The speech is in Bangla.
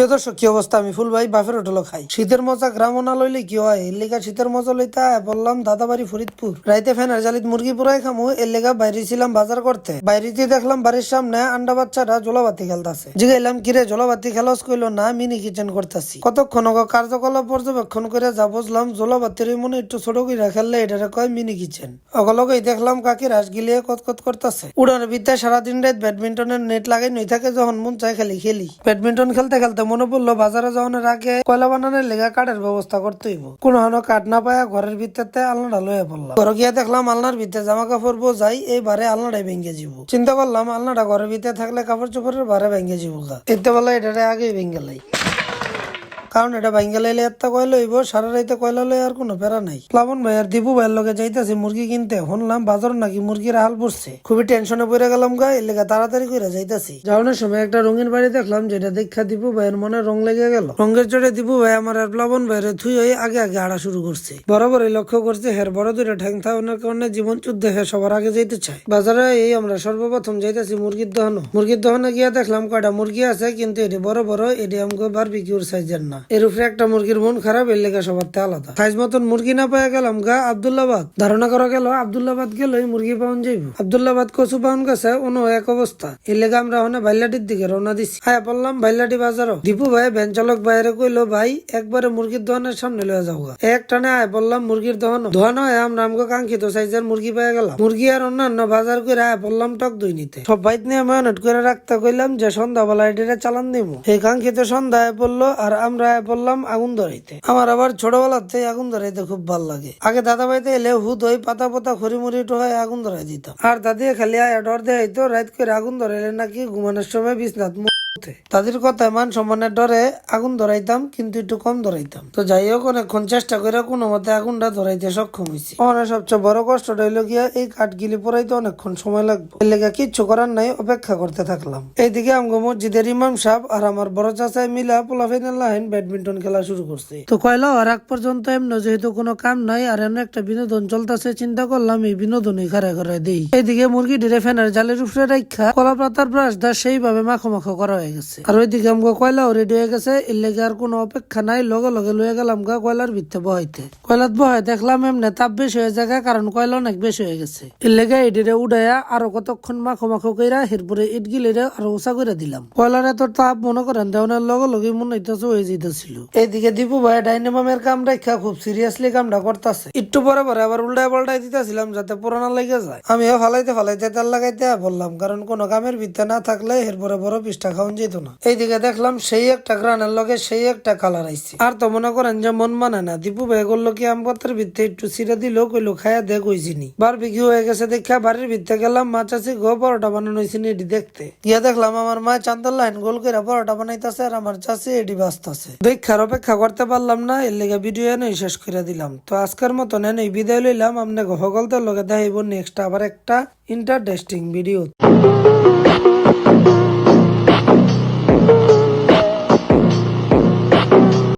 প্রিয় দর্শক, কি অবস্থা? আমি ফুল ভাই বাফের হোটেলও খাই। শীতের মজা গ্রাম না লইলে কি হয়? এর লেগা শীতের মজা লইতে বললাম দাদাবাড়ি ফরিদপুর। রাইতে ফ্যানের জালিত মুরগি পুরাই খামু, এর লেগা বাইরে ছিলাম বাজার করতে। বাইরেতে দেখলাম বাড়ির সামনে আন্ডা বাচ্চারা জলাবাতি খেলতাছে। জিগাইলাম, কিরে, জলাবাতি খেলস কইলো না, মিনি কিচেন করতেছি। কতক্ষণ কার্যকলাপ পর্যবেক্ষণ করে যা বুঝলাম, জলাবাতির মনে একটু ছোট করে খেললে এটারে কয় মিনি কিচেন। অগলগেই দেখলাম কাকি রাস গিলিয়ে কতকত করতেছে। উড়ানের বিদ্যায় সারাদিন রাত ব্যাডমিন্টনের নেট লাগাই নই থাকে, যখন মন চায় খেলি খেলি। ব্যাডমিন্টন খেলতে খেলতে মনে পড়ল বাজারে যাওয়ানোর আগে কয়লা বানানোর লেগা কাঠের ব্যবস্থা করতে হইব। কোনো হানো কাঠ না পায়া ঘরের ভিতরতে আলনাটা লয়ে পড়লাম। ঘরে গিয়ে দেখলাম আলনার ভিতরে জামা কাপড় বোঝাই এই বারে আলনাটাই ভেঙে যাব। চিন্তা করলাম আলনাটা ঘরের ভিতরে থাকলে কাপড় চোপড়ের বারে ভেঙে যাব এতে বলে এটা আগেই ভেঙে লাই। কারণ এটা ভাঙ্গা লাইলে একটা কয়লা হইব সারা রাইতে কয়লা লই আর কোনো প্যারা নাই। প্লাবন ভাই আর দীপু ভাইয়ের লগে যাইতেছে মুরগি কিনতে। শুনলাম বাজার নাকি মুরগির হাল পড়ছে। খুবই টেনশনে পড়ে গেলাম গা, এর লেগে তাড়াতাড়ি করে যাইতাছি। যাওয়ানোর সময় একটা রঙিন বাড়ি দেখলাম, যেটা দেখা দীপু ভাইয়ের মনে রং লেগে গেল। রঙের চড়ে দীপু ভাই আমার আর প্লাবন ভাইয়ের থুই হয়ে আগে আগে আড়া শুরু করছে। বরাবরই লক্ষ্য করছে, হের বড় দুইটা ঠ্যাং থাকানোর কারণে জীবন যুদ্ধে হে সবার আগে যাইতে চায়। বাজারে এই আমরা সর্বপ্রথম যাইতেছি মুরগির দহন। মুরগির দহনে গিয়া দেখলাম কয়টা মুরগি আছে, কিন্তু এটি বড় বড়, এটি আমাকে বারবিকিউর সাইজের না। এর উপরে একটা মুরগির মন খারাপ, এর লেগে সবার আলাদা। সাইজ মতন মুরগি না পাওয়া গেলাম গা আবদুল্লাবাদ। ধারণা করা গেল আবদুল্লাবাদ গেল মুরগি পাওয়ান যাইব। আবদুল্লাবাদ কচু পাওয়ান গেছে, অন্য এক অবস্থা। এর লেগে আমরা ওখানে বাইলাটির দিকে রওনা দিছি। হ্যাঁ বললাম বাইলাটি বাজারও। দীপু ভাই, ভ্যান চালক বাইরে কইলো, ভাই, একবারে মুরগির দোকানের সামনে লয়ে যাও গা। এক টানে আয় বললাম মুরগির দোকান দোকান হয় আমরা আমাকে কাঙ্ক্ষিত সাইজের মুরগি পেয়ে গেলাম। মুরগি আর অন্যান্য বাজার করে আয় বললাম টক দই নিতে সব বাইত নিয়ে মেহনত করে রাখতে কইলাম যে সন্ধ্যাবেলা এটিরে চালান দিব এই কাঙ্ক্ষিত সন্ধ্যায় পড়ল আর আমরা আয় বললাম আগুন ধরাইতে। আমার আবার ছোটবেলাতে আগুন ধরাইতে খুব ভালো লাগে। আগে দাদা ভাইতে এলে হুদ হই, পাতা পাতা, খড়ি মুড়ি টোহায় আগুন ধরাই দিতাম। আর দাদি খালি আয় ডর দেয় তো রাত করে আগুন ধরাইলে নাকি ঘুমানোর সময় বিছনাথ মুতে। তাদের কথায় মান সম্মানের ডরে আগুন ধরাইতাম, কিন্তু একটু কম ধরাইতাম। তো যাই হোক, অনেকক্ষণ চেষ্টা করে কোনো মতে আগুনটা ধরাইতে সক্ষম হয়েছি আমার সবচেয়ে বড় কষ্টটা হইল গিয়া এই কাঠ গিলি পরাইতে অনেকক্ষণ সময় লাগবে। এর লেগে কিচ্ছু করার নাই, অপেক্ষা করতে থাকলাম। এইদিকে আমগো মসজিদের ইমাম সাহেব আর আমার বড় চাচাই মিলা পোলাফাইনাল লাইন ব্যাডমিন্টন খেলা শুরু করছে। তো কয়লা আর আগ পর্যন্ত এমন যেহেতু কোনো কাম নাই, আর এমন একটা বিনোদন চলতেছে, চিন্তা করলাম এই বিনোদনই ঘরে ঘরে দেই। এইদিকে মুরগি ডিরে ফ্যানের জালের উপরে রাখা কলা পাতার ব্রাশ দা সেইভাবে মাখো মাখো করা হয়ে। গেছে। আর ওইদিকে আমগো কয়লাও রেডি হয়ে গেছে, এর আর কোনো অপেক্ষা নাই। লগে লগে লয়ে গেলাম গা কয়লার ভিত্তে বহাইতে। কয়লাত বহাই দেখলাম এমনি তাপ বেশি হয়ে যায় কারণ কয়লা অনেক বেশি হয়ে গেছে। এর লেগে উড়াইয়া আরও কতক্ষণ মাখো মাখো কইরা এরপরে ইট গিলিরে আরও উঁচা করে দিলাম। কয়লার এত তাপ মনে করেন দেওয়ানের লগে লগে মনে হইতেছে হয়ে যেতেছিল এইদিকে দীপু ভাই ডাইনামামের কাম রাখা খুব সিরিয়াসলি কামটা করতেছে। একটু পরে পরে আবার উল্টায় পাল্টাই দিতেছিলাম যাতে পুরানা লেগে যায়। আমিও ফালাইতে ফালাইতে তেল লাগাইতে বললাম, কারণ কোনো কামের ভিত্তে না থাকলে এরপরে বড় পিসটা খাওয়ান যেত না। এইদিকে দেখলাম সেই একটা গ্রানের লগে সেই একটা কালার আইছে। আর তো মনে করেন যে মন মানে না, দীপু ভাই করল কি আম পাত্রের ভিত্তে একটু ছিঁড়ে দিল, কইলো খায়া দেখ হইছিনি বার বিক্রি হয়ে গেছে দেখা বাড়ির ভিত্তে গেলাম মাছ আছে গো পরোটা বানানো হয়েছে এটি দেখতে। গিয়া দেখলাম আমার মা চান্দার লাইন গোল করে পরোটা বানাইতেছে আর আমার চাষি এটি বাঁচতেছে। দেখার অপেক্ষা করতে পারলাম না, এর লেগে ভিডিও এনে শেষ করে দিলাম। তো আজকের মতন এনে বিদায় লইলাম আপনাকে সকলদের লগে দেখাইব নেক্সট আবার একটা ইন্টারেস্টিং ভিডিও Thank you.